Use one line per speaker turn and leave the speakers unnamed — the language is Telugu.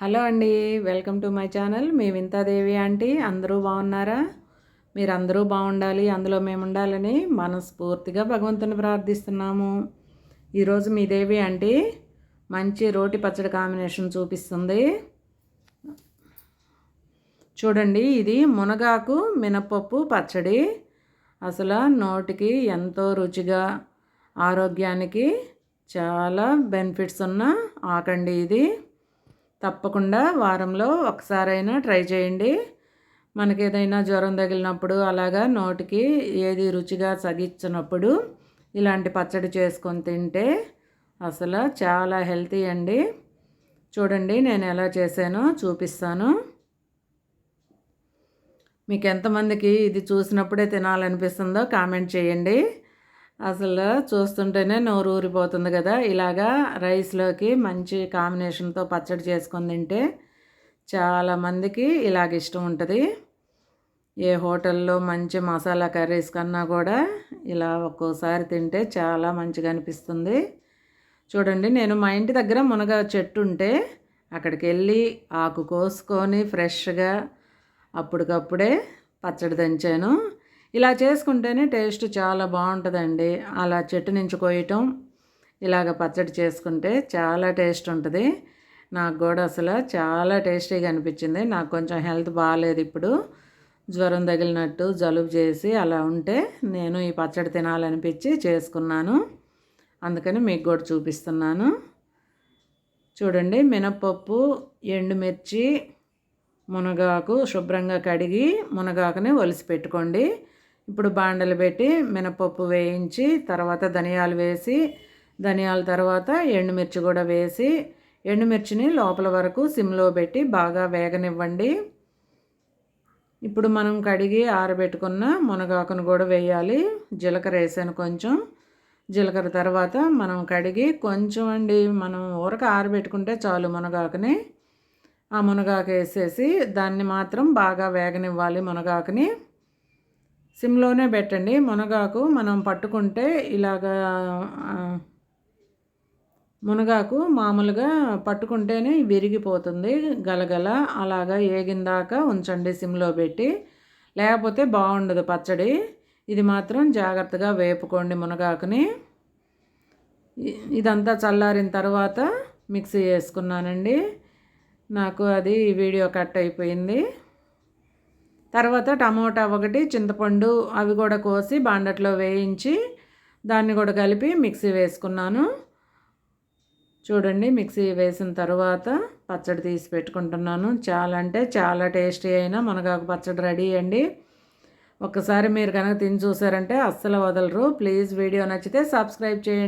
హలో అండి వెల్కమ్ టు మై ఛానల్. మీ వింతాదేవి ఆంటీ అందరూ బాగున్నారా? మీరు అందరూ బాగుండాలి అందులో మేము ఉండాలని మనస్ఫూర్తిగా భగవంతుని ప్రార్థిస్తున్నాము. ఈరోజు మీ దేవి ఆంటీ మంచి రోటి పచ్చడి కాంబినేషన్ చూపిస్తుంది. చూడండి ఇది మునగాకు మినపప్పు పచ్చడి. అసలు నోటికి ఎంతో రుచిగా ఆరోగ్యానికి చాలా బెనిఫిట్స్ ఉన్న ఆకండి ఇది. తప్పకుండా వారంలో ఒకసారైనా ట్రై చేయండి. మనకి ఏదైనా జ్వరం తగిలినప్పుడు అలాగా నోటికి ఏది రుచిగా సగించినప్పుడు ఇలాంటి పచ్చడి చేసుకొని తింటే అసలు చాలా హెల్తీ అండి. చూడండి నేను ఎలా చేశానో చూపిస్తాను. మీకు ఎంతమందికి ఇది చూసినప్పుడే తినాలనిపిస్తుందో కామెంట్ చేయండి. అసలు చూస్తుంటేనే నోరు ఊరిపోతుంది కదా. ఇలాగా రైస్లోకి మంచి కాంబినేషన్తో పచ్చడి చేసుకొని తింటే చాలామందికి ఇలాగ ఇష్టం ఉంటుంది. ఏ హోటల్లో మంచి మసాలా కర్రీస్ కన్నా కూడా ఇలా ఒక్కోసారి తింటే చాలా మంచిగా అనిపిస్తుంది. చూడండి నేను మా ఇంటి దగ్గర మునగ చెట్టు ఉంటే అక్కడికి వెళ్ళి ఆకు కోసుకొని ఫ్రెష్గా అప్పటికప్పుడే పచ్చడి దంచాను. ఇలా చేసుకుంటేనే టేస్ట్ చాలా బాగుంటుందండి. అలా చెట్టు నుంచి కోయటం ఇలాగ పచ్చడి చేసుకుంటే చాలా టేస్ట్ ఉంటుంది. నాకు కూడా అసలు చాలా టేస్టీగా అనిపించింది. నాకు కొంచెం హెల్త్ బాగాలేదు ఇప్పుడు. జ్వరం తగిలినట్టు జలుబు చేసి అలా ఉంటే నేను ఈ పచ్చడి తినాలనిపించి చేసుకున్నాను. అందుకని మీకు కూడా చూపిస్తున్నాను. చూడండి మినప్పప్పు ఎండుమిర్చి మునగాకు శుభ్రంగా కడిగి మునగాకుని ఒలిసి పెట్టుకోండి. ఇప్పుడు బాండలు పెట్టి మినపప్పు వేయించి తర్వాత ధనియాలు వేసి ధనియాల తర్వాత ఎండుమిర్చి కూడా వేసి ఎండుమిర్చిని లోపల వరకు సిమ్లో పెట్టి బాగా వేగనివ్వండి. ఇప్పుడు మనం కడిగి ఆరబెట్టుకున్న మునగాకును కూడా వేయాలి. జీలకర్ర వేసాను కొంచెం. జీలకర్ర తర్వాత మనం కడిగి కొంచెం అండి మనం ఊరక ఆరబెట్టుకుంటే చాలు మునగాకుని. ఆ మునగాకు వేసేసి దాన్ని మాత్రం బాగా వేగనివ్వాలి మునగాకుని. సిమ్లోనే పెట్టండి. మునగాకు మనం పట్టుకుంటే ఇలాగా మునగాకు మామూలుగా పట్టుకుంటేనే విరిగిపోతుంది. గలగల అలాగా ఏగిందాక ఉంచండి సిమ్లో పెట్టి. లేకపోతే బాగుండదు పచ్చడి. ఇది మాత్రం జాగ్రత్తగా వేపుకోండి మునగాకుని. ఇదంతా చల్లారిన తర్వాత మిక్సీ వేసుకున్నానండి. నాకు అది వీడియో కట్ అయిపోయింది. తర్వాత టమోటా ఒకటి చింతపండు అవి కూడా కోసి బాండట్లో వేయించి దాన్ని కూడా కలిపి మిక్సీ వేసుకున్నాను. చూడండి మిక్సీ వేసిన తర్వాత పచ్చడి తీసి పెట్టుకుంటున్నాను. చాలా అంటే చాలా టేస్టీ అయినా మునగాకు పచ్చడి రెడీ అండి. ఒక్కసారి మీరు కనుక తిని చూసారంటే అస్సలు వదలరు. ప్లీజ్ వీడియో నచ్చితే సబ్స్క్రైబ్ చేయండి.